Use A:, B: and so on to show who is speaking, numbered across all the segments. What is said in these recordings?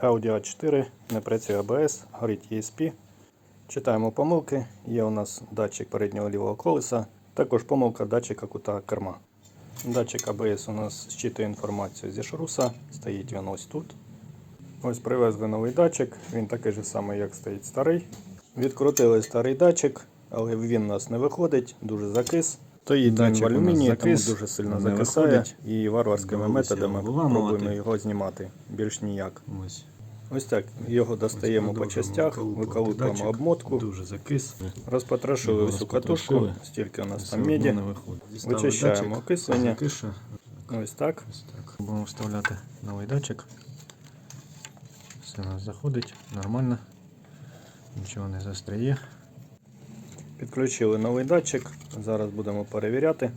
A: Audi A4, не працює ABS, горить ESP. Читаємо помилки. Є у нас датчик переднього лівого колеса, також помилка датчика кута керма. Датчик ABS у нас зчитує інформацію зі шруса, стоїть він ось тут. Ось привезли новий датчик, він такий же самий, як стоїть старий. Відкрутили старий датчик, але він у нас не виходить, дуже закис. Стоїть він
B: Датчик
A: в алюмінії,
B: закис,
A: тому дуже сильно закисає. І варварськими методами пробуємо його знімати. Більш ніяк.
B: Ось.
A: Ось так, його достаємо по частях, виколупуємо обмотку,
B: Дуже закис.
A: розпотрошили всю катушку, стільки у нас там меді. Вичищаємо окислення. Ось так.
B: Ось так. Будемо вставляти новий датчик. Все у нас заходить нормально. Нічого не застряє.
A: Підключили новий датчик. Зараз будемо перевіряти.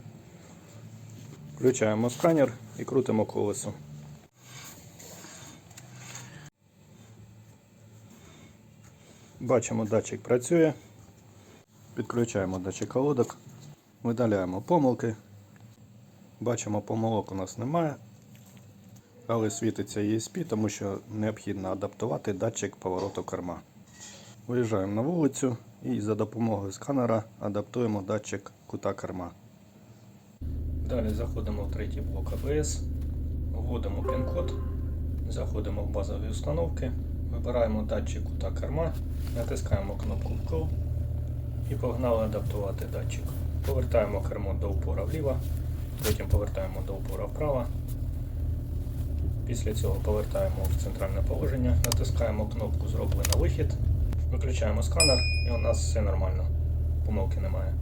A: Включаємо сканер і крутимо колесо. Бачимо, датчик працює. Підключаємо датчик колодок. Видаляємо помилки. Бачимо, помилок у нас немає. Але світиться ESP, тому що необхідно адаптувати датчик повороту керма. Виїжджаємо на вулицю і за допомогою сканера адаптуємо датчик кута керма. Далі заходимо в третій блок ABS, вводимо пін-код, заходимо в базові установки, вибираємо датчик кута керма, натискаємо кнопку Вкл і погнали адаптувати датчик. Повертаємо кермо до упора вліво, потім повертаємо до упора вправо. Після цього повертаємо в центральне положення, натискаємо кнопку Зроблено вихід, виключаємо сканер і у нас все нормально. Помилки немає.